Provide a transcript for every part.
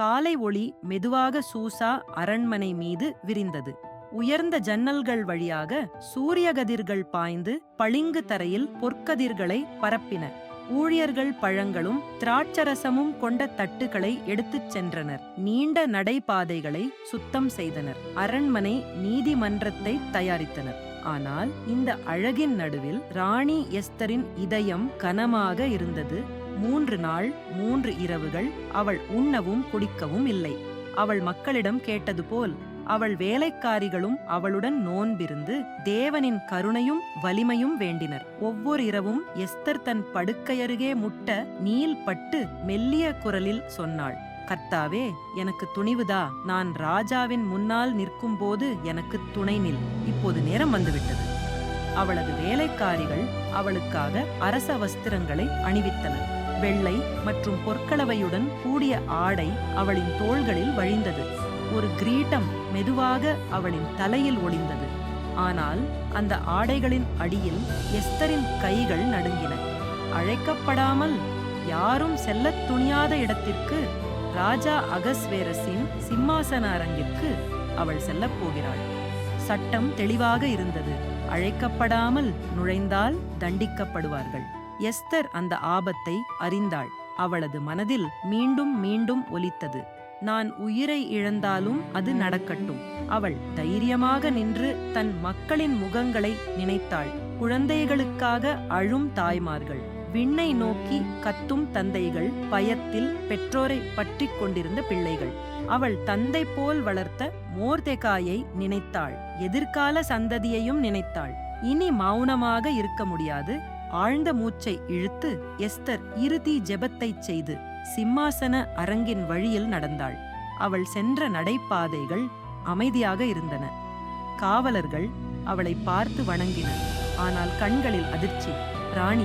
காலை ஒளி மெதுவாக சூசா அரண்மனை மீது விரிந்தது. உயர்ந்த ஜன்னல்கள் வழியாக சூரிய கதிர்கள் பாய்ந்து பளிங்கு தரையில் பொற்கதிர்களை பரப்பின. ஊழியர்கள் பழங்களும் திராட்சரசமும் கொண்ட தட்டுகளை எடுத்துச் சென்றனர். நீண்ட நடைபாதைகளை சுத்தம் செய்தனர். அரண்மனை நீதிமன்றத்தை தயாரித்தனர். ஆனால் இந்த அழகின் நடுவில் ராணி எஸ்தரின் இதயம் கனமாக இருந்தது. மூன்று நாள் மூன்று இரவுகள் அவள் உண்ணவும் குடிக்கவும் இல்லை. அவள் மக்களிடம் கேட்டது போல் அவள் வேலைக்காரிகளும் அவளுடன் நோன்பிருந்து தேவனின் கருணையும் வலிமையும் வேண்டினர். ஒவ்வொரு இரவும் எஸ்தர் தன் படுக்கையருகே முட்ட நீல் பட்டு மெல்லிய குரலில் சொன்னாள் கர்த்தாவே எனக்கு துணிவுதா? நான் ராஜாவின் முன்னால் நிற்கும்போது எனக்கு துணை நில். இப்போது நேரம் வந்துவிட்டது. அவளது வேலைக்காரிகள் அவளுக்காக அரச வஸ்திரங்களை அணிவித்தனர். வெள்ளை மற்றும் பொற்களவையுடன் கூடிய ஆடை அவளின் தோள்களில் வழிந்தது. ஒரு கிரீட்டம் மெதுவாக அவளின் தலையில் ஒளிந்தது. ஆனால் அந்த ஆடைகளின் அடியில் எஸ்தரின் கைகள் நடுங்கின. அழைக்கப்படாமல் யாரும் செல்லத் துணியாத இடத்திற்கு ராஜா அகஸ்வேரஸின் சிம்மாசன அரங்கிற்கு அவள் செல்லப் போகிறாள். சட்டம் தெளிவாக இருந்தது. அழைக்கப்படாமல் நுழைந்தால் தண்டிக்கப்படுவார்கள். எஸ்தர் அந்த ஆபத்தை அறிந்தாள். அவளது மனதில் மீண்டும் மீண்டும் ஒலித்தது. நான் உயிரை இழந்தாலும் அது நடக்கட்டும். அவள் தைரியமாக நின்று தன் மக்களின் முகங்களை நினைத்தாள். குழந்தைகளுக்காக அழும் தாய்மார்கள். விண்ணை நோக்கி கத்தும் தந்தைகள் பயத்தில் பெற்றோரை பற்றி கொண்டிருந்த பிள்ளைகள். அவள் தந்தை போல் வளர்த்த மோர்தெகாயை நினைத்தாள். எதிர்கால சந்ததியையும் நினைத்தாள். இனி மௌனமாக இருக்க முடியாது. ஆழ்ந்த மூச்சை இழுத்து எஸ்தர் இறுதி ஜெபத்தைச் செய்து சிம்மாசன அரங்கின் வழியில் நடந்தாள். அவள் சென்ற நடைபாதைகள் அமைதியாக இருந்தன. காவலர்கள் அவளை பார்த்து வணங்கினர். ஆனால் கண்களில் அதிர்ச்சி. ராணி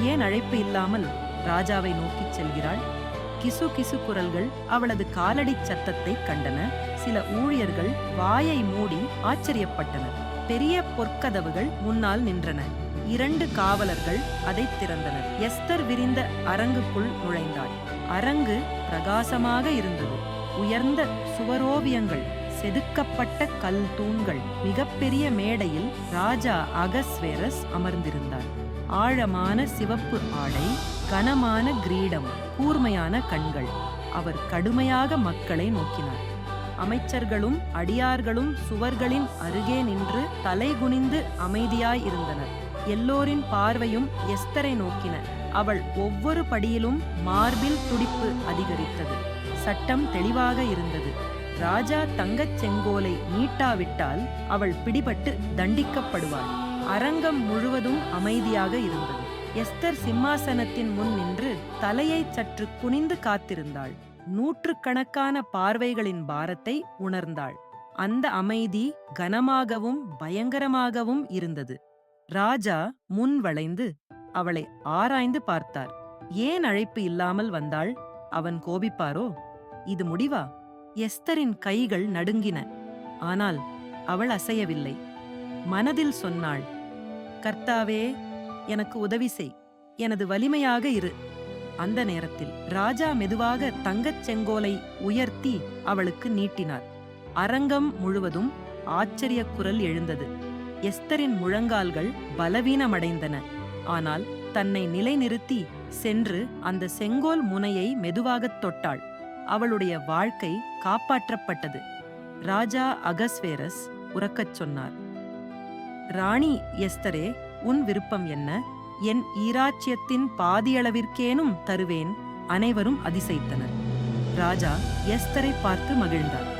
ஏன் அழைப்பு இல்லாமல் ராஜாவை நோக்கிச் செல்கிறாள்? கிசு கிசு குரல்கள் அவளது காலடிச் சத்தத்தை கண்டன. சில ஊழியர்கள் வாயை மூடி ஆச்சரியப்பட்டனர். பெரிய பொற்கதவுகள் முன்னால் நின்றன. இரண்டு காவலர்கள் அதை திறந்தனர். எஸ்தர் விரிந்த அரங்குக்குள் நுழைந்தாள். அரங்கு பிரகாசமாக இருந்தது. உயர்ந்த சுவரோவியங்கள் செதுக்கப்பட்ட கல் தூண்கள் மிகப்பெரிய மேடையில் ராஜா அகஸ்வேரஸ் அமர்ந்திருந்தார். ஆழமான சிவப்பு ஆடை கனமான கிரீடம் கூர்மையான கண்கள். அவர் கடுமையாக மக்களை நோக்கினார். அமைச்சர்களும் அடியார்களும் சுவர்களின் அருகே நின்று தலைகுனிந்து அமைதியாய் இருந்தனர். எல்லோரின் பார்வையும் எஸ்தரை நோக்கின. அவள் ஒவ்வொரு படியிலும் மார்பில் துடிப்பு அதிகரித்தது. சட்டம் தெளிவாக இருந்தது. ராஜா தங்கச் செங்கோலை நீட்டாவிட்டால் அவள் பிடிபட்டு தண்டிக்கப்படுவாள். அரங்கம் முழுவதும் அமைதியாக இருந்தது. எஸ்தர் சிம்மாசனத்தின் முன் நின்று தலையை சற்று குனிந்து காத்திருந்தாள். நூற்றுக்கணக்கான பார்வைகளின் பாரத்தை உணர்ந்தாள். அந்த அமைதி கனமாகவும் பயங்கரமாகவும் இருந்தது. ராஜா முன் வளைந்து அவளை ஆராய்ந்து பார்த்தார். ஏன் அழைப்பு இல்லாமல் வந்தாள்? அவன் கோபிப்பாரோ? இது முடிவா? எஸ்தரின் கைகள் நடுங்கின. ஆனால் அவள் அசையவில்லை. மனதில் சொன்னாள் கர்த்தாவே எனக்கு உதவி செய். எனது வலிமையாக இரு அந்த நேரத்தில் ராஜா மெதுவாக தங்கச் செங்கோலை உயர்த்தி அவளுக்கு நீட்டினார். அரங்கம் முழுவதும் ஆச்சரிய குரல் எழுந்தது. எஸ்தரின் முழங்கால்கள் பலவீனமடைந்தன. ஆனால் தன்னை நிலைநிறுத்தி சென்று அந்த செங்கோல் முனையை மெதுவாகத் தொட்டாள். அவளுடைய வாழ்க்கை காப்பாற்றப்பட்டது. ராஜா அகஸ்வேரஸ் உறக்கச் சொன்னார் ராணி எஸ்தரே உன் விருப்பம் என்ன? என் ஈராச்சியத்தின் பாதியளவிற்கேனும் தருவேன். அனைவரும் அதிசயித்தனர். ராஜா எஸ்தரை பார்த்து மகிழ்ந்தார்.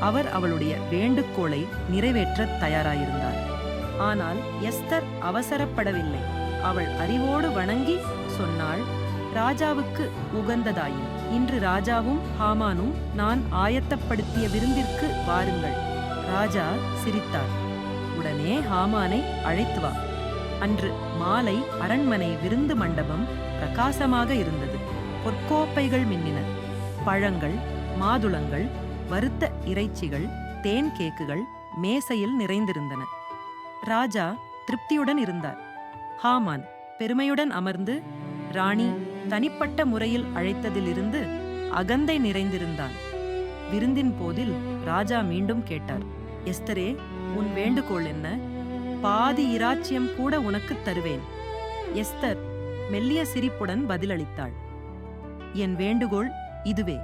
அவர் அவளுடைய வேண்டுகோளை நிறைவேற்றத் தயாராயிருந்தார். ஆனால் எஸ்தர் அவசரப்படவில்லை. அவள் அறிவோடு வணங்கி சொன்னாள் ராஜாவுக்கு உகந்ததாயின் இன்று ராஜாவும் ஹாமானும் நான் ஆயத்தப்படுத்திய விருந்திற்கு வாருங்கள். ராஜா சிரித்தார் உடனே ஹாமானை அழைத்து வா. அன்று மாலை அரண்மனை விருந்து மண்டபம் பிரகாசமாக இருந்தது. பொற்கோப்பைகள் மின்னின. பழங்கள் மாதுளங்கள் வறுத்த இறைச்சிகள் தேன் கேக்குகள் மேசையில் நிறைந்திருந்தன. ராஜா திருப்தியுடன் இருந்தார். ஹாமான் பெருமையுடன் அமர்ந்து ராணி தனிப்பட்ட முறையில் அழைத்ததிலிருந்து அகந்தை நிறைந்திருந்தான். விருந்தின் போதில் ராஜா மீண்டும் கேட்டார் எஸ்தரே உன் வேண்டுகோள் என்ன? பாதி இராச்சியம் கூட உனக்குத் தருவேன். எஸ்தர் மெல்லிய சிரிப்புடன் பதிலளித்தாள் என் வேண்டுகோள் இதுவே.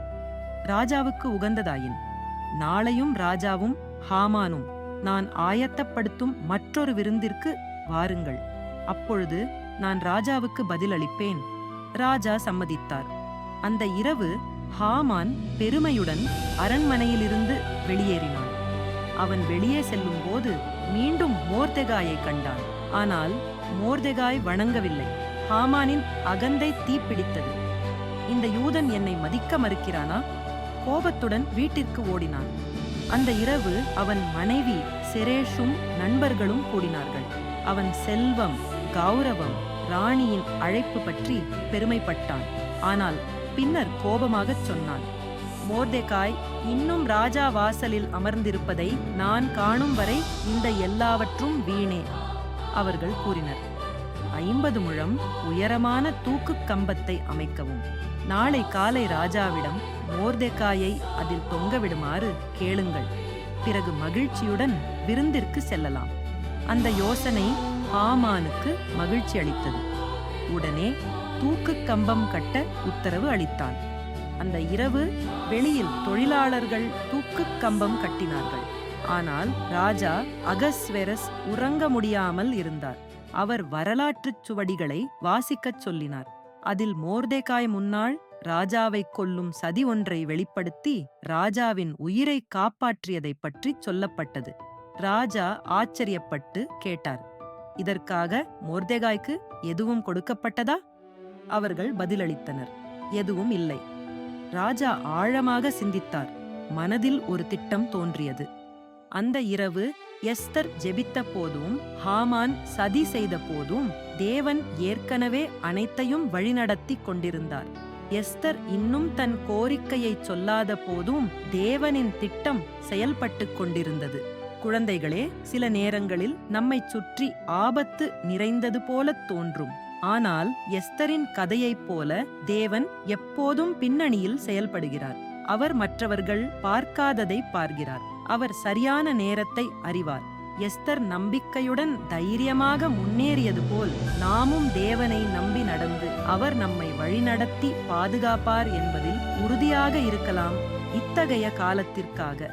ராஜாவுக்கு உகந்ததாயின் நாளையும் ராஜாவும் ஹாமானும் நான் ஆயத்தப்படுத்தும் மற்றொரு விருந்திற்கு வாருங்கள். அப்பொழுது நான் ராஜாவுக்கு பதிலளிப்பேன். ராஜா சம்மதித்தார். அந்த இரவு ஹாமான் பெருமையுடன் அரண்மனையிலிருந்து வெளியேறினான். அவன் வெளியே செல்லும்போது மீண்டும் மோர்தெகாயை கண்டான். ஆனால் மோர்தெகாய் வணங்கவில்லை. ஹாமானின் அகந்தை தீப்பிடித்தது. இந்த யூதன் என்னை மதிக்க மறுக்கிறானா? கோபத்துடன் வீட்டிற்கு ஓடினான். அந்த இரவு அவன் மனைவி செரேஷும் நண்பர்களும் கூடினார்கள். அவன் செல்வம் கௌரவம் ராணியின் அழைப்பு பற்றி பெருமைப்பட்டான். ஆனால் பின்னர் கோபமாகச் சொன்னான் மோர்தேகாய் இன்னும் ராஜா வாசலில் அமர்ந்திருப்பதை நான் காணும் வரை இந்த எல்லாவற்றும் வீணே அவர்கள் கூறினர். ஐம்பது முழம் உயரமான தூக்குக் கம்பத்தை அமைக்கவும். நாளை காலை ராஜாவிடம் மோர்தெகாயை அதில் தொங்கவிடுமாறு கேளுங்கள். பிறகு மகிழ்ச்சியுடன் விருந்திற்கு செல்லலாம். அந்த யோசனை ஆமானுக்கு மகிழ்ச்சி அளித்தது. உடனே தூக்குக் கம்பம் கட்ட உத்தரவு அளித்தான். அந்த இரவு வெளியில் தொழிலாளர்கள் தூக்குக் கம்பம் கட்டினார்கள். ஆனால் ராஜா அகஸ்வெரஸ் உறங்க முடியாமல் இருந்தார். அவர் வரலாற்றுச் சுவடிகளை வாசிக்கச் சொல்லினார். அதில் மோர்தேகாய் முன்னாள் ராஜாவைக் கொல்லும் சதி ஒன்றை வெளிப்படுத்தி ராஜாவின் உயிரை காப்பாற்றியதைப் பற்றி சொல்லப்பட்டது. ராஜா ஆச்சரியப்பட்டு கேட்டார் இதற்காக மோர்தேகாய்க்கு எதுவும் கொடுக்கப்பட்டதா? அவர்கள் பதிலளித்தனர் எதுவும் இல்லை. ராஜா ஆழமாக சிந்தித்தார் மனதில் ஒரு திட்டம் தோன்றியது. அந்த இரவு எஸ்தர் ஜெபித்த போதும் ஹாமான் சதி செய்த போதும் தேவன் ஏற்கனவே அனைத்தையும் வழிநடத்தி கொண்டிருந்தார். எஸ்தர் இன்னும் தன் கோரிக்கையை சொல்லாத போதும் தேவனின் திட்டம் செயல்பட்டு கொண்டிருந்தது. குழந்தைகளே சில நேரங்களில் நம்மைச் சுற்றி ஆபத்து நிறைந்தது போலத் தோன்றும். ஆனால் எஸ்தரின் கதையைப் போல தேவன் எப்போதும் பின்னணியில் செயல்படுகிறார். அவர் மற்றவர்கள் பார்க்காததை பார்க்கிறார். அவர் சரியான நேரத்தை அறிவார். எஸ்தர் நம்பிக்கையுடன் தைரியமாக முன்னேறியது போல் நாமும் தேவனை நம்பி நடந்து அவர் நம்மை வழிநடத்தி பாதுகாப்பார் என்பதில் உறுதியாக இருக்கலாம் இத்தகைய காலத்திற்காக.